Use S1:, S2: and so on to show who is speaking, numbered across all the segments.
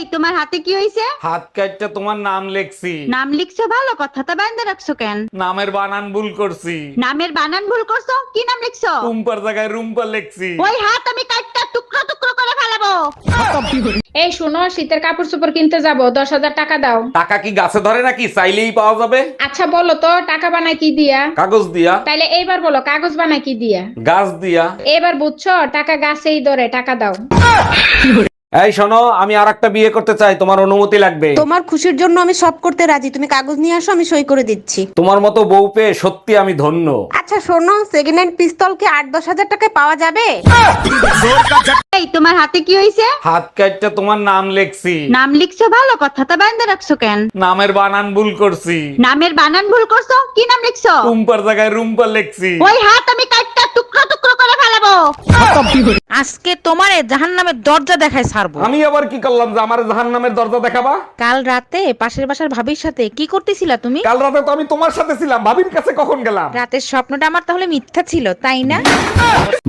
S1: এই তোমার হাতে কি হইছে?
S2: হাত কাটটা তোমার নাম লেখছি।
S1: নাম লিখছো ভালো কথা তা বাইন্দা রাখছো কেন?
S2: নামের বানান ভুল করছি।
S1: নামের বানান ভুল করছ? কি নাম লিখছো?
S2: রুম্পার জায়গায় রুম্পা লেখছি।
S1: ওই হাত আমি কাটটা টুকরো টুকরো করে ফেলাবো।
S3: এই শোনো শীতের কাপড় চোপড় কিনতে যাব দশ হাজার টাকা দাও।
S2: টাকা কি গাছে ধরে নাকি? চাইলেই পাওয়া যাবে।
S3: আচ্ছা বলো তো টাকা বানায় কি দিয়া?
S2: কাগজ দিয়া।
S3: তাইলে এইবার বলো কাগজ বানায় কি দিয়া?
S2: গাছ দিয়া।
S3: এবার বুঝছ টাকা গাছেই ধরে টাকা দাও।
S2: এই শোনো আমি আর একটা বিয়ে করতে চাই তোমার অনুমতি লাগবে।
S4: তোমার খুশির জন্য আমি সব করতে রাজি। তুমি কাগজ নিয়ে আসো আমি সই করে দিচ্ছি।
S2: তোমার মতো বউ পেয়ে সত্যি আমি ধন্য।
S4: আচ্ছা শোনো সেকেন্ড হ্যান্ড পিস্তল কি আট দশ হাজার টাকায় পাওয়া যাবে?
S1: এই তোমার হাতে কি হইছে
S2: হাত কাটটা তোমার নাম লেখছি।
S1: নাম লিখছো ভালো কথা তা বাইন্দা রাখছো কেন?
S2: নামের বানান ভুল করছি।
S1: নামের বানান ভুল করছ? কি নাম লিখছো?
S2: রুম্পার জায়গায় রুম্পা লেখছি।
S1: ওই হাত আমি কাটটা টুকরো টুকরো করে ফেলাবো।
S5: আজকে তোমারে জাহান নামের দরজা দেখায় ছাড়বো।
S2: আমি আবার কি করলাম যে আমার জাহান নামের দরজা দেখাবা?
S5: কাল রাতে পাশের বাসার ভাবির সাথে কি করতেছিলা তুমি?
S2: কাল রাতে তো আমি তোমার সাথে ছিলাম ভাবির কাছে কখন গেলাম?
S5: রাতের স্বপ্নটা আমার তাহলে মিথ্যা ছিল তাই না?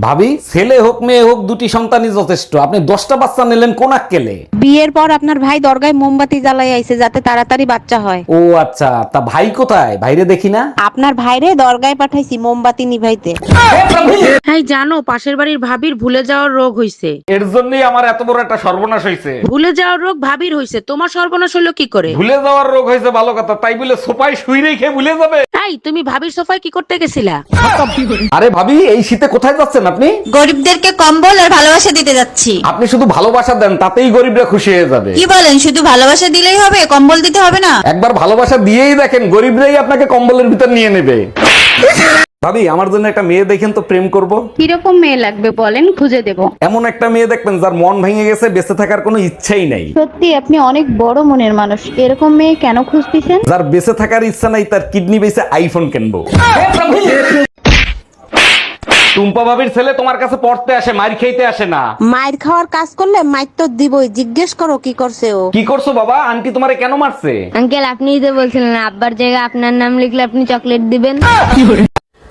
S2: ভাবি ছেলে হোক মেয়ে হোক দুটি সন্তানই যথেষ্ট। আপনি দশটা বাচ্চা নিলেন কোন কেলে
S4: বিয়ের পর আপনার ভাই দরগায় মোমবাতি জ্বালাই আইছে যাতে তাড়াতাড়ি বাচ্চা হয়।
S2: ও আচ্ছা তা ভাই কোথায়? ভাইরে দেখি না?
S4: আপনার ভাইরে দরগায় পাঠাইছি মোমবাতি নিভাইতে।
S5: হ্যাঁ জানো পাশের বাড়ির ভাবির ভুলে যাওয়ার রোগ হইছে।
S2: এর জন্যই আমার এত বড় একটা সর্বনাশ হয়েছে
S5: ভুলে যাওয়ার রোগ ভাবির হইছে। তোমার সর্বনাশ হলো কি করে?
S2: ভুলে যাওয়ার রোগ হয়েছে ভালো কথা তাই বলে সোপায় শুই রেখে ভুলে যাবে।
S5: এই তুমি ভাবির সোফায় কি করতে গেছিলা?
S2: আরে ভাবি এই শীতে কোথায় যাচ্ছেন আপনি?
S6: গরিবদেরকে কম্বল আর ভালোবাসা দিতে যাচ্ছি।
S2: আপনি শুধু ভালোবাসা দেন তাতেই গরিবরা খুশি হয়ে যাবে।
S6: কি বলেন শুধু ভালোবাসা দিলেই হবে? কম্বল দিতে হবে না?
S2: একবার ভালোবাসা দিয়েই দেখেন গরিবরাই আপনাকে কম্বলের ভিতর নিয়ে নেবে। ভাবি আমার জন্য একটা মেয়ে দেখেন তো প্রেম করব।
S1: কীরকম মেয়ে লাগবে বলেন খুঁজে দেব।
S2: এমন একটা মেয়ে দেখবেন যার মন ভেঙে গেছে বেঁচে থাকার কোনো ইচ্ছাই নাই।
S1: সত্যি আপনি অনেক বড় মনের মানুষ। এরকম মেয়ে কেন খুঁজতেছেন?
S2: যার বেঁচে থাকার ইচ্ছা নাই তার কিডনি বেঁচে আইফোন কিনবো। টুম্পা ভাবির ছেলে তোমার কাছে পড়তে আসে মার খেতে আসে না।
S4: মায়ের খাওয়ার কাজ করলে মাইর তো দিবই জিজ্ঞেস করো কি করছে ও।
S2: কি করছ বাবা? আন্টি তোমারে কেন মারছে?
S7: আঙ্কেল আপনিই তো বলছিলেন আব্বার জায়গায় আপনার নাম লিখলে আপনি চকলেট দিবেন।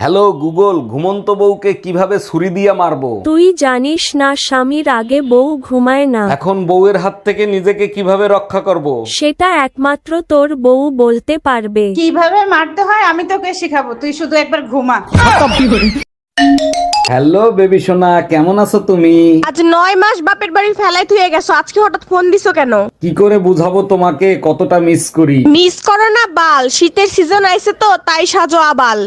S2: হ্যালো গুগল ঘুমন্ত বউকে কীভাবে ছুরি দিয়ে মারবো?
S8: তুই জানিস না স্বামীর আগে বউ ঘুমায় না।
S2: এখন বউয়ের হাত থেকে নিজেকে কীভাবে রক্ষা করব?
S8: সেটা একমাত্র তোর বউ বলতে পারবে।
S9: কীভাবে মারতে হয় আমি তোকে শেখাবো তুই শুধু একবার ঘুমা।
S2: হ্যালো বেবি সোনা কেমন আছো তুমি?
S4: আজ নয় মাস বাপের বাড়ি ফেলাই থুয়ে গেছো আজকে হঠাৎ ফোন দিছো কেন?
S2: কি করে বুঝাবো তোমাকে কতটা মিস করি?
S4: মিস করো না বাল। শীতের সিজন আইছে তো তাই সাজো আবাল।